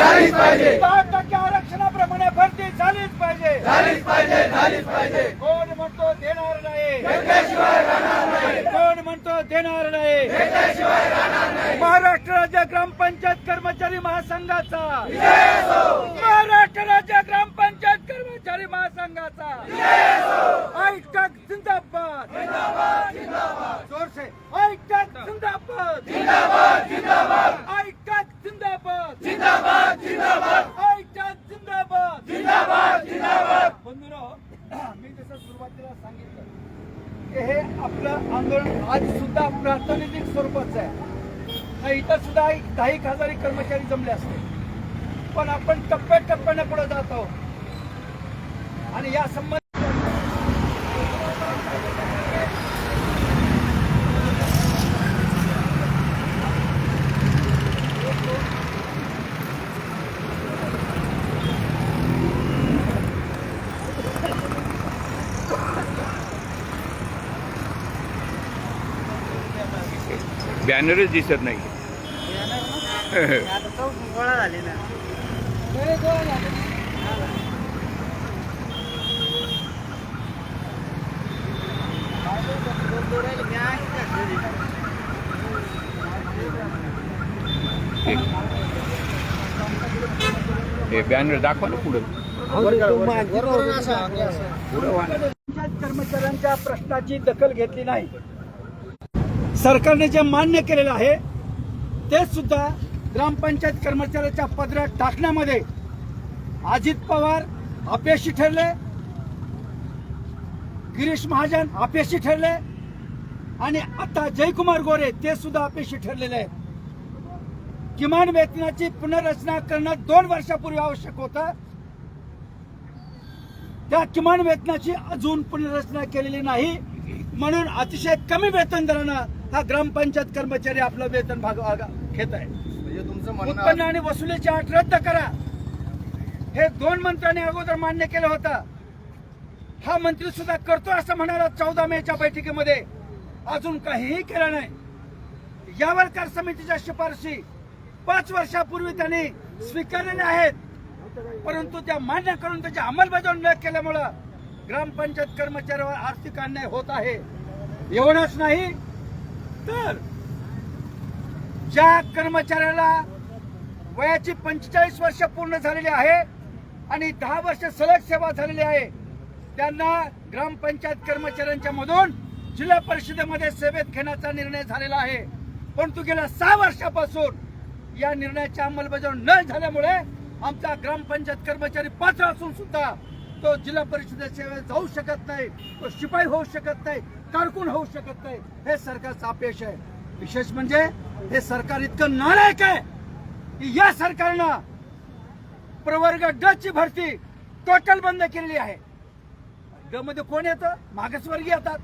झालीच पाहिजे. दहा टक्के आरक्षणाप्रमाणे भरती झालीच पाहिजे. झालीच पाहिजे झालीच पाहिजे. कोण म्हणतो देणार नाही? घेतल्याशिवाय राहणार नाही. कोण म्हणतो देणार नाही? घेतल्याशिवाय राहणार नाही. महाराष्ट्र राज्य ग्रामपंचायत कर्मचारी महासंघाचा. महाराष्ट्र राज्य ग्रामपंचायत कर्मचारी महासंघाचा. स्वरूपाचं आहे. नाही इथं सुद्धा दहा एक हजारी कर्मचारी जमले असते. पण आपण टप्प्याटप्प्याने पुढे जात आहोत. आणि या संबंध बॅनरच दिसत नाही. हे बॅनर दाखवा ना पुढं. कर्मचाऱ्यांच्या प्रश्नाची दखल घेतली नाही. सरकारने जे मान्य केलेलं आहे ते सुद्धा ग्रामपंचायत कर्मचाऱ्याच्या पदरात टाकण्यामध्ये अजित पवार अपयशी ठरले गिरीश महाजन अपयशी ठरले आणि आता जयकुमार गोरे ते सुद्धा अपयशी ठरलेले आहेत. किमान वेतनाची पुनर्रचना करणं दोन वर्षापूर्वी आवश्यक होतं. त्या किमान वेतनाची अजून पुनर्रचना केलेली नाही म्हणून अतिशय कमी वेतन दरानं हा ग्रामपंचायत कर्मचारी आपलं वेतन भाग घेत आहे. म्हणजे उत्पन्न आणि वसुलीची अट रद्द करा. हे दोन मंत्र्यांनी अगोदर मान्य केलं होतं. हा मंत्री सुद्धा करतो असं म्हणाला चौदा मेच्या बैठकीमध्ये. अजून काहीही केलं नाही. यावर कर समितीच्या शिफारशी पाच वर्षापूर्वी त्यांनी स्वीकारलेल्या आहेत. परंतु त्या मान्य करून त्याची अंमलबजावणी न केल्यामुळं ग्रामपंचायत कर्मचाऱ्यावर आर्थिक अन्याय होत आहे. एवढंच नाही तर ज्या कर्मचाऱ्याला वयाची पंचेचाळीस वर्ष पूर्ण झालेली आहे आणि दहा वर्ष सलग सेवा झालेली आहे त्यांना ग्रामपंचायत कर्मचाऱ्यांच्या मधून जिल्हा परिषदेमध्ये सेवेत घेण्याचा निर्णय झालेला आहे. परंतु गेल्या सहा वर्षापासून या निर्णयाची अंमलबजावणी न झाल्यामुळे आमचा ग्रामपंचायत कर्मचारी पात्र असून सुद्धा तो जिल्हा परिषदेच्या जाऊ शकत नाही तो शिपाई होऊ शकत नाही कारकून होऊ शकत नाही हे सरकारचं अपयश आहे. विशेष म्हणजे हे सरकार इतकं नालायक आहे की या सरकारनं प्रवर्ग ड ची भरती टोटल बंद केलेली आहे. ड मध्ये कोण येतं? मागासवर्गीय येतात.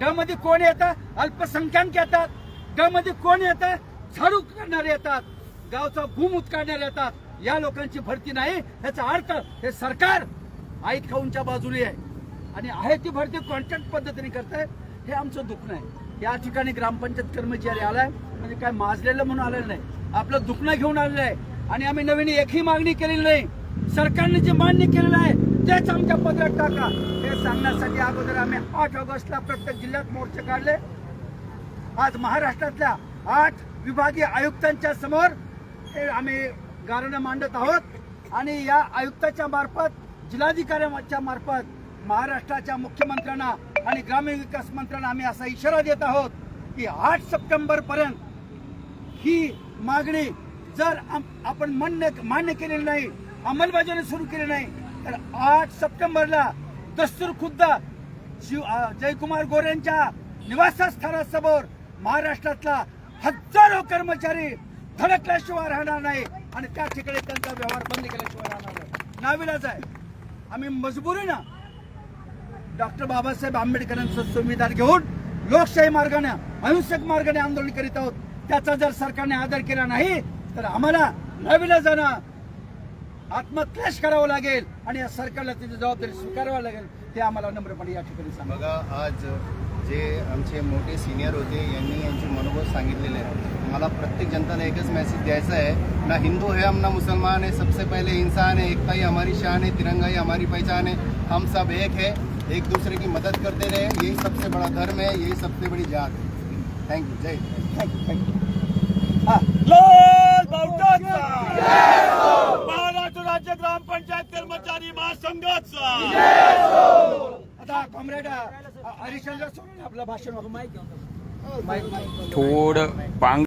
ड मध्ये कोण येतं? अल्पसंख्याक येतात. ड मध्ये कोण येतं? झाडू करणारे येतात. गावचा भूमूत काढणारे येतात. या लोकांची भरती नाही याचा अर्थ हे सरकार आईत खाऊनच्या बाजूने आहे? आणि आहे ती भरती कॉन्ट्रॅक्ट पद्धतीने करताय हे आमचं दुखणं आहे. या ठिकाणी ग्रामपंचायत कर्मचारी आलाय म्हणजे काय माजलेलं म्हणून आलेलं नाही. आपलं दुखणं घेऊन आलेलं आहे. आणि आम्ही नवीन एकही मागणी केलेली नाही. सरकारने जे मान्य केलेलं आहे तेच आमच्या पदरात टाका. हे सांगण्यासाठी अगोदर आम्ही आठ ऑगस्टला प्रत्येक जिल्ह्यात मोर्चे काढले. आज महाराष्ट्रातल्या आठ विभागीय आयुक्तांच्या समोर हे आम्ही गारणं मांडत आहोत. आणि या आयुक्ताच्या मार्फत जिल्हाधिकाऱ्यांच्या मार्फत महाराष्ट्राच्या मुख्यमंत्र्यांना आणि ग्रामीण विकास मंत्र्यांना आम्ही असा इशारा देत आहोत की आठ सप्टेंबर पर्यंत ही मागणी जर आपण मान्य मान्य केलेली नाही अंमलबजावणी सुरू केली नाही तर आठ सप्टेंबरला दस्तूर खुद्द शिव जयकुमार गोऱ्यांच्या निवासस्थानासमोर महाराष्ट्रातला हजारो कर्मचारी धडकल्याशिवाय राहणार नाही आणि त्या ठिकाणी त्यांचा व्यवहार बंद केल्याशिवाय राहणार नाही. नाविलाच आहे. आम्ही मजबुरीनं डॉक्टर बाबासाहेब आंबेडकरांचं संविधान घेऊन लोकशाही मार्गाने अहिंसक मार्गाने आंदोलन करीत आहोत. त्याचा जर सरकारने आदर केला नाही तर आम्हाला नवीला जाणं आत्मक्लेश करावं लागेल आणि या सरकारला त्याची जबाबदारी स्वीकारावी लागेल ते आम्हाला नम्रपणे या ठिकाणी सांगा. आज जे आमचे मोठे सिनियर होते यांनी यांचे मनोबत सांगितलेले आहे. मला प्रत्येक जनताला एकच मेसेज द्यायचा है ना हिंदू है हम ना मुसलमान है सबसे पहले इंसान है एकता ही हमारी शान है तिरंगा ही हमारी पहचान है हम सब एक है एक दूसरे की मदद करते रहे यही सबसे बड़ा धर्म है यही सबसे बड़ी जात है। थैंक यू जय थँक्यू हा लाल बावटाचा महाराष्ट्र राज्य ग्रामपंचायत कर्मचारी महासंघाचा आता कॉम्रेड हरिश्चंद्र सोडून आपलं भाषण माईक माईक थोडं पांग